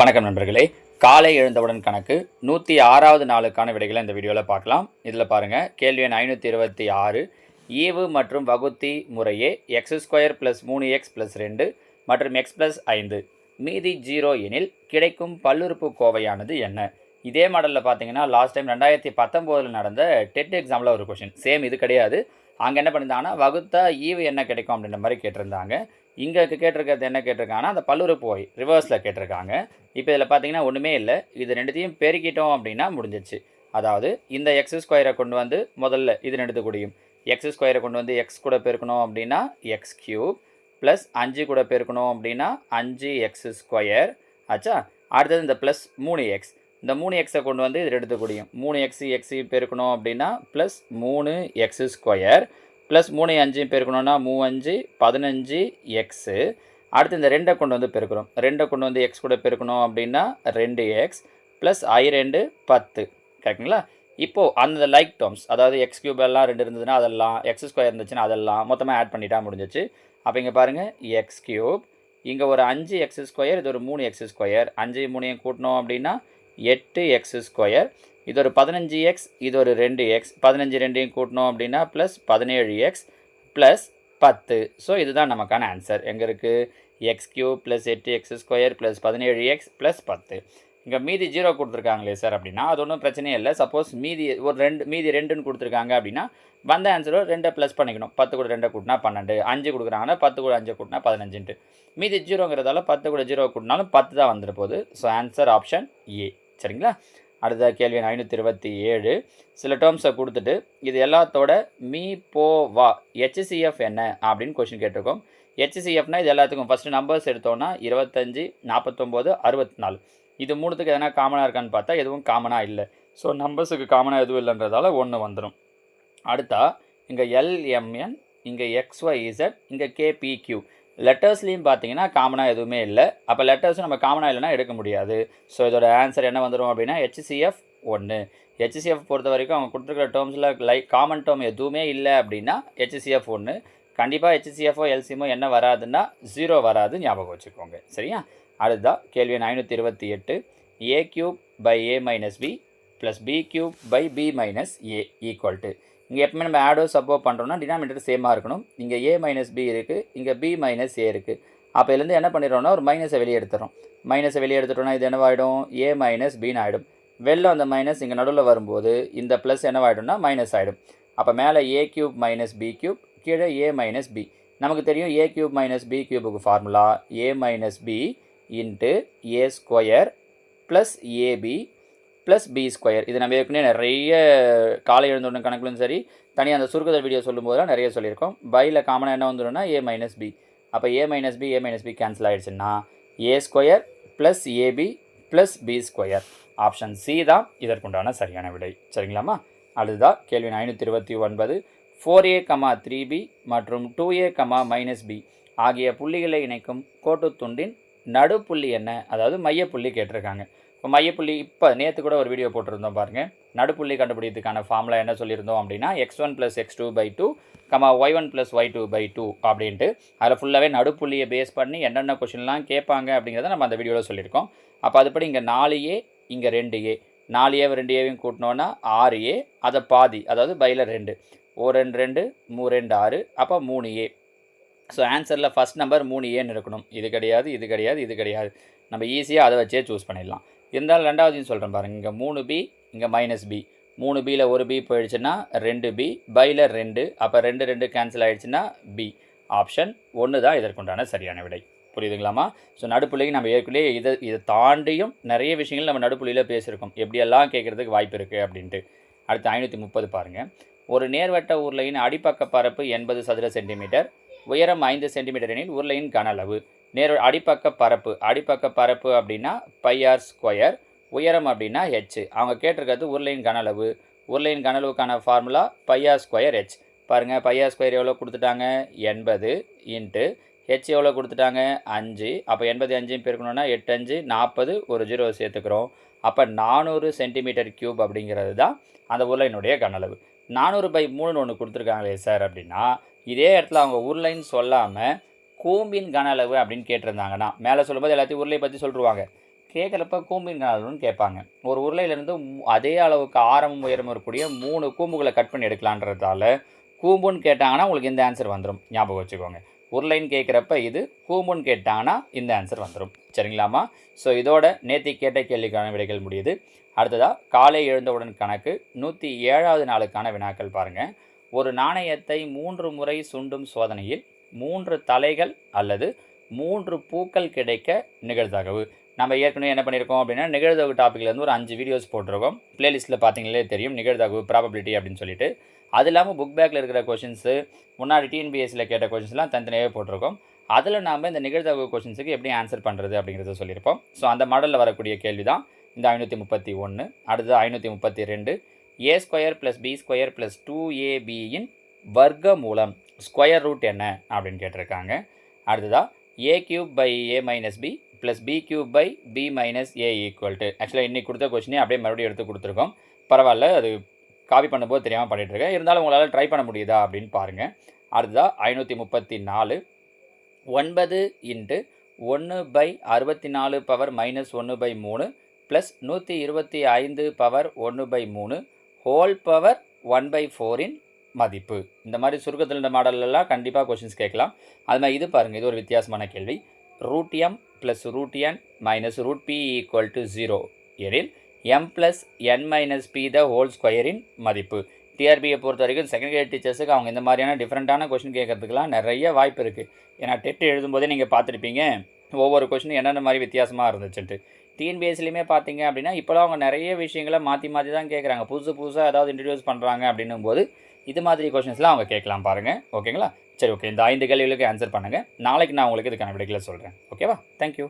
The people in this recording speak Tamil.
வணக்கம் நண்பர்களே. காலை எழுந்தவுடன் கணக்கு. நூற்றி ஆறாவது நாளுக்கான விடைகளை இந்த வீடியோவில் பார்க்கலாம். இதில் பாருங்கள் கேள்வி எண் ஐநூற்றி இருபத்தி ஆறு. ஈவு மற்றும் வகுத்தி முறையே எக்ஸ் ஸ்கொயர் ப்ளஸ் மூணு எக்ஸ் ப்ளஸ் ரெண்டு மற்றும் எக்ஸ் ப்ளஸ் ஐந்து. மீதி ஜீரோ எனில் கிடைக்கும் பல்லுறுப்பு கோவையானது என்ன? இதே மாடலில் பார்த்தீங்கன்னா லாஸ்ட் டைம் ரெண்டாயிரத்தி பத்தொம்போதில் நடந்த டெட் எக்ஸாமில் ஒரு கொஷின் சேம் இது கிடையாது. அங்கே என்ன பண்ணியிருந்தாங்கன்னா வகுத்தா ஈவு என்ன கிடைக்கும்? அப்படின்ற மாதிரி கேட்டிருந்தாங்க. இங்கே கேட்டிருக்கிறது என்ன கேட்டிருக்காங்கன்னா அந்த பல்லுறு போய் ரிவர்ஸில் கேட்டிருக்காங்க. இப்போ இதில் பார்த்தீங்கன்னா ஒன்றுமே இல்லை. இது ரெண்டுத்தையும் பெருக்கிட்டோம் அப்படின்னா முடிஞ்சிச்சு. அதாவது இந்த எக்ஸ் ஸ்கொயரை கொண்டு வந்து முதல்ல இது ரெண்டு கூடியும். எக்ஸ் ஸ்கொயரை கொண்டு வந்து எக்ஸ் கூட பெருக்கணும் அப்படின்னா எக்ஸ் கியூப் ப்ளஸ் அஞ்சு கூட பெருக்கணும் அப்படின்னா அஞ்சு எக்ஸ் ஸ்கொயர் ஆச்சா அடுத்தது இந்த ப்ளஸ் மூணு எக்ஸ் இந்த மூணு எக்ஸை கொண்டு வந்து இது எடுத்து முடியும். மூணு எக்ஸ் எக்ஸையும் பெருக்கணும் அப்படின்னா ப்ளஸ் மூணு எக்ஸ் ஸ்கொயர் ப்ளஸ் மூணு அஞ்சு பெருக்கணும்னா மூவஞ்சு பதினஞ்சு எக்ஸு அடுத்து இந்த ரெண்டை கொண்டு வந்து பெருக்கிறோம். ரெண்டை கொண்டு வந்து எக்ஸ் கூட பெருக்கணும் அப்படின்னா ரெண்டு எக்ஸ் ப்ளஸ் ஐ ரெண்டு பத்து. கரெக்டுங்களா இப்போது அந்த லைக் டேர்ம்ஸ் அதாவது எக்ஸ் கியூப் எல்லாம் ரெண்டு இருந்ததுன்னா அதெல்லாம் எக்ஸ் ஸ்கொயர் இருந்துச்சுன்னா அதெல்லாம் மொத்தமாக ஆட் பண்ணிட்டா முடிஞ்சிச்சு. அப்போ இங்கே பாருங்கள் எக்ஸ் கியூப் இங்கே ஒரு அஞ்சு எக்ஸ் ஸ்கொயர் இது ஒரு மூணு எக்ஸ் ஸ்கொயர் அஞ்சு மூணையும் கூட்டினோம் அப்படின்னா எட்டு எக்ஸ் ஸ்கொயர். இது ஒரு பதினஞ்சு எக்ஸ் இது ஒரு ரெண்டு எக்ஸ். பதினஞ்சு ரெண்டையும் கூட்டினோம் அப்படின்னா ப்ளஸ் பதினேழு எக்ஸ் ப்ளஸ் பத்து. ஸோ இதுதான் நமக்கான ஆன்சர் எங்கே இருக்குது எக்ஸ் கியூ ப்ளஸ் எட்டு எக்ஸ் ஸ்கொயர் ப்ளஸ் பதினேழு எக்ஸ் ப்ளஸ் பத்து. இங்கே மீதி ஜீரோ கொடுத்துருக்காங்களே சார் அப்படின்னா அது ஒன்றும் பிரச்சனையே இல்லை. சப்போஸ் மீதி ஒரு ரெண்டு மீதி ரெண்டுன்னு கொடுத்துருக்காங்க அப்படின்னா வந்த ஆன்சரோ ரெண்டை ப்ளஸ் பண்ணிக்கணும். பத்து கூட ரெண்டை கூட்டினா பன்னெண்டு. அஞ்சு கொடுக்குறாங்கன்னா பத்து கூட அஞ்சு கூட்டினா பதினஞ்சுன்ட்டு. மீதி ஜீரோங்கிறதால பத்து கூட ஜீரோ கூட்டினாலும் பத்து தான் வந்துட போகுது. ஸோ ஆன்சர் ஆப்ஷன் ஏ சரிங்களா? அடுத்த கேள்வி ஐநூற்றி இருபத்தி ஏழு. சில டேர்ம்ஸை கொடுத்துட்டு இது எல்லாத்தோட மீ போ வா ஹெச்சிசிஎஃப் என்ன அப்படின்னு கொஷின் கேட்டிருக்கோம். ஹெச்சிசிஎஃப்னா இது எல்லாத்துக்கும் ஃபஸ்ட்டு நம்பர்ஸ் எடுத்தோன்னா இருபத்தஞ்சி நாற்பத்தொம்போது அறுபத்தி நாலு இது மூணுத்துக்கு எதனா காமனாக இருக்கான்னு பார்த்தா எதுவும் காமனாக இல்லை. ஸோ நம்பர்ஸுக்கு காமனாக எதுவும் இல்லைன்றதால ஒன்று வந்துடும் அடுத்தா இங்கே எல்எம்என் இங்கே எக்ஸ்ஒய் இசட் இங்கே கேபிக்யூ லெட்டர்ஸ்லேயும் பார்த்தீங்கன்னா காமனாக எதுவுமே இல்லை. அப்போ லெட்டர்ஸும் நம்ம காமனாக இல்லைனா எடுக்க முடியாது. ஸோ இதோட ஆன்சர் என்ன வந்துடும் அப்படின்னா ஹெச்சிஎஃப் ஒன்று ஹெச்சிசிஎஃப் பொறுத்த வரைக்கும் அவங்க கொடுத்துருக்கிற டேர்ம்ஸில் லைக் காமன் டேர்ம் எதுவுமே இல்லை அப்படின்னா ஹெச்சிசிஎஃப் ஒன்று கண்டிப்பாக ஹெச்சிசிஎஃப்ஓ எல்சிஎம்ஓ என்ன வராதுன்னா ஜீரோ வராது ஞாபகம் வச்சுக்கோங்க. சரியா? அடுத்ததான் கேள்வி ஐநூற்றி இருபத்தி எட்டு. A cube by A minus B plus B cube by B minus A equal to இங்கே எப்பவுமே நம்ம ஆடோ சப்போ பண்ணுறோம்னா டினாமினேட்டர் சேமாக இருக்கணும். இங்கே ஏ மைனஸ் பி இருக்குது இங்கே பி மைனஸ் ஏ இருக்குது அப்போ இதுலேருந்து என்ன பண்ணிடுறோம்னா ஒரு மைனஸை வெளியே எடுத்துறோம் மைனஸை வெளியே எடுத்துட்டோம்னா இது என்னவாயிடும்? ஏ மைனஸ் பின்னு ஆகிடும் வெளில அந்த மைனஸ் இங்கே நடுவில் வரும்போது இந்த ப்ளஸ் என்னவாயிடும்னா மைனஸ் ஆகிடும் அப்போ மேலே A cube minus B cube கீழே ஏ மைனஸ் பி நமக்கு தெரியும் A cube minus B கியூபுக்கு formula A minus B into A square plus AB plus B square இது நம்ம ஏற்கனவே நிறைய காலை எழுந்தோடன கணக்குலும் சரி தனியாக அந்த சுருக்குதல் வீடியோ சொல்லும்போதெல்லாம் நிறைய சொல்லியிருக்கோம். பையில் காமனாக என்ன வந்துடும்னா ஏ மைனஸ் பி அப்போ A minus B A minus B cancel ஆகிடுச்சுன்னா A square plus AB plus B square option C தான் இதற்குண்டான சரியான விடை. சரிங்களாம்மா? அதுதான் கேள்வி ஐநூற்றி இருபத்தி ஒன்பது. Four A comma three B மற்றும் two A comma minus B ஆகிய புள்ளிகளை இணைக்கும் கோட்டுத்துண்டின் நடுப்புள்ளி என்ன? அதாவது மையப்புள்ளி கேட்டிருக்காங்க. இப்போ மையப்புள்ளி இப்போ நேற்று கூட ஒரு வீடியோ போட்டிருந்தோம் பாருங்கள் நடுப்புள்ளி கண்டுபிடிக்கிறதுக்கான ஃபார்முலா என்ன சொல்லியிருந்தோம் அப்படின்னா X one plus X two by two comma Y one plus Y two by two அப்படின்ட்டு. அதில் ஃபுல்லாகவே நடுப்புள்ளியை பேஸ் பண்ணி என்னென்ன கொஷின்லாம் கேட்பாங்க அப்படிங்கிறத நம்ம அந்த வீடியோவில் சொல்லியிருக்கோம். அப்போ அதுபடி இங்கே நாலு ஏ இங்கே ரெண்டு ஏ நாலு ஏ ரெண்டு ஏவையும் கூட்டினோன்னா ஆறு ஏ அதை பாதி அதாவது பையில் ரெண்டு. ஓ ரெண்டு ரெண்டு மூ ரெண்டு ஆறு அப்போ மூணு ஏ ஸோ ஆன்சரில் ஃபஸ்ட் நம்பர் மூணு ஏன்னு இருக்கணும். இது கிடையாது இது கிடையாது இது கிடையாது. நம்ம ஈஸியாக அதை வச்சே சூஸ் பண்ணிடலாம். இருந்தாலும் ரெண்டாவதுன்னு சொல்கிறேன் பாருங்கள் இங்கே மூணு பி இங்கே மைனஸ் பி மூணு பியில் ஒரு பி போயிடுச்சுன்னா ரெண்டு பி பையில் ரெண்டு. அப்போ ரெண்டு ரெண்டு கேன்சல் ஆகிடுச்சுன்னா பி ஆப்ஷன் ஒன்று தான் இதற்குண்டான சரியான விடை. புரியுதுங்களாமா ஸோ நடுப்புள்ளிக்கு நம்ம ஏற்கனவே இதை இதை தாண்டியும் நிறைய விஷயங்கள் நம்ம நடுப்புள்ளியில் பேசியிருக்கோம். எப்படியெல்லாம் கேட்குறதுக்கு வாய்ப்பு இருக்குது அப்படின்ட்டு. அடுத்து ஐநூற்றி முப்பது பாருங்கள் ஒரு நேர்வட்ட உருளையின் அடிப்பக்க பரப்பு எண்பது சதுர சென்டிமீட்டர் உயரம் ஐந்து சென்டிமீட்டர் எனில் உருளையின் கன அளவு. நேர் அடிப்பக்க பரப்பு. அடிப்பக்க பரப்பு அப்படின்னா பையார் ஸ்கொயர் உயரம் அப்படின்னா ஹெச் அவங்க கேட்டிருக்கிறது உருளையின் கன அளவு. உருளையின் கன அளவுக்கான formula pi r square H பாருங்கள் பையார் ஸ்கொயர் எவ்வளோ கொடுத்துட்டாங்க? எண்பது இன்ட்டு ஹெச் எவ்வளோ கொடுத்துட்டாங்க? அஞ்சு. அப்போ எண்பது அஞ்சையும் பெருக்கணும்னா எட்டு அஞ்சு நாற்பது ஒரு ஜீரோ சேர்த்துக்கிறோம். அப்போ நானூறு சென்டிமீட்டர் க்யூப் அப்படிங்கிறது தான் அந்த உருளையினுடைய கனளவு நானூறு பை மூணுன்னு ஒன்று கொடுத்துருக்காங்களே சார் அப்படின்னா இதே இடத்துல அவங்க உருளைன்னு சொல்லாமல் கூம்பின் கன அளவு அப்படின்னு கேட்டிருந்தாங்கன்னா மேலே சொல்லும்போது எல்லாத்தையும் உருளை பற்றி சொல்லிடுவாங்க கேட்குறப்ப கூம்பின் கன அளவுன்னு கேட்பாங்க. ஒரு உருளையிலேருந்து அதே அளவுக்கு ஆரம்பம் உயரமும் இருக்கக்கூடிய மூணு கூம்புகளை கட் பண்ணி எடுக்கலான்றதால கூம்புன்னு கேட்டாங்கன்னா உங்களுக்கு இந்த ஆன்சர் வந்துடும் ஞாபகம் வச்சுக்கோங்க. உருளைன்னு கேட்குறப்ப இது கூம்புன்னு கேட்டாங்கன்னா இந்த ஆன்சர் வந்துடும் சரிங்களாம்மா? ஸோ இதோட நேத்தி கேட்ட கேள்விக்கான விடைகள் முடியுது. அடுத்ததாக காலை எழுந்தவுடன் கணக்கு நூற்றி ஏழாவது நாளுக்கான வினாக்கள் பாருங்கள் ஒரு நாணயத்தை மூன்று முறை சுண்டும் சோதனையில் மூன்று தலைகள் அல்லது மூன்று பூக்கள் கிடைக்க நிகழ்தகவு. நம்ம ஏற்கனவே என்ன பண்ணியிருக்கோம் அப்படின்னா நிகழ்தகவு டாப்பிக்லேருந்து ஒரு அஞ்சு வீடியோஸ் போட்டிருக்கோம். ப்ளேலிஸ்ட்டில் பார்த்தீங்களே தெரியும் நிகழ்தகவு ப்ராபபிலிட்டி அப்படின்னு சொல்லிட்டு. அது இல்லாமல் புக் பேக்கில் இருக்கிற கொஷின்ஸு முன்னாடி டிஎன்பிஎஸ்சியில் கேட்ட கொஷின்ஸ்லாம் தனித்தனியாகவே போட்டிருக்கோம். அதில் நாம் இந்த நிகழ்தகவு கொஷின்ஸுக்கு எப்படி ஆன்சர் பண்ணுறது அப்படிங்கிறத சொல்லியிருப்போம். ஸோ அந்த மாடலில் வரக்கூடிய கேள்வி தான் இந்த ஐநூற்றி முப்பத்தி ஒன்று அடுத்தது ஐநூற்றி முப்பத்தி ரெண்டு A square plus B square plus two ஏபியின் வர்க்க மூலம் ஸ்கொயர் ரூட் என்ன அப்படின்னு கேட்டிருக்காங்க. அடுத்ததாக A cube by A minus B plus B cube by B minus A equal to ஆக்சுவலாக இன்றைக்கி கொடுத்த கொஸ்டினே அப்படியே மறுபடியும் எடுத்து கொடுத்துருக்கோம். பரவாயில்ல அது காப்பி பண்ணும்போது தெரியாமல் பண்ணிகிட்ருக்கேன் இருந்தாலும் உங்களால் ட்ரை பண்ண முடியுதா அப்படின்னு பாருங்கள் அடுத்ததாக ஐநூற்றி முப்பத்தி நாலு ஒன்பது இன்ட்டு ஒன்று பை அறுபத்தி நாலு பவர் மைனஸ் ஒன்று பை மூணு ப்ளஸ் நூற்றி இருபத்தி ஐந்து பவர் ஒன்று பை மூணு ஹோல் பவர் ஒன் பை ஃபோரின் மதிப்பு. இந்த மாதிரி சுருக்கத்தில் இந்த மாடல்லாம் கண்டிப்பாக கொஷின்ஸ் கேட்கலாம். அது மாதிரி இது பாருங்கள் இது ஒரு வித்தியாசமான கேள்வி. Root M plus root N minus root P equal to zero எனில் M plus N minus P the whole ஸ்கொயரின் மதிப்பு. டிஆர்பியை பொறுத்த வரைக்கும் செகண்ட் கிரேட் டீச்சர்ஸுக்கு அவங்க இந்த மாதிரியான டிஃப்ரெண்ட்டான கொஷின் கேட்கறதுக்குலாம் நிறைய வாய்ப்பு இருக்குது ஏன்னா டெட் எழுதும்போதே நீங்கள் பார்த்துருப்பீங்க ஒவ்வொரு கொஷினும் என்னென்ன மாதிரி வித்தியாசமாக இருந்துச்சுன்ட்டு. டிஎன்பிஎஸ்லையுமே பார்த்தீங்க அப்படின்னா இப்போலாம் அவங்க நிறைய விஷயங்களை மாற்றி மாற்றி தான் கேட்குறாங்க புதுசு புதுசாக ஏதாவது இன்ட்ரடியூஸ் பண்ணுறாங்க அப்படின்னும் போது இது மாதிரி கொஷின்ஸ்லாம் அவங்க கேட்கலாம் பாருங்கள் ஓகேங்களா சரி ஓகே இந்த ஐந்து கேள்விகளுக்கு ஆன்சர் பண்ணுங்கள் நாளைக்கு நான் உங்களுக்கு இதுக்கான விடைகளை சொல்கிறேன் ஓகேவா தேங்க்யூ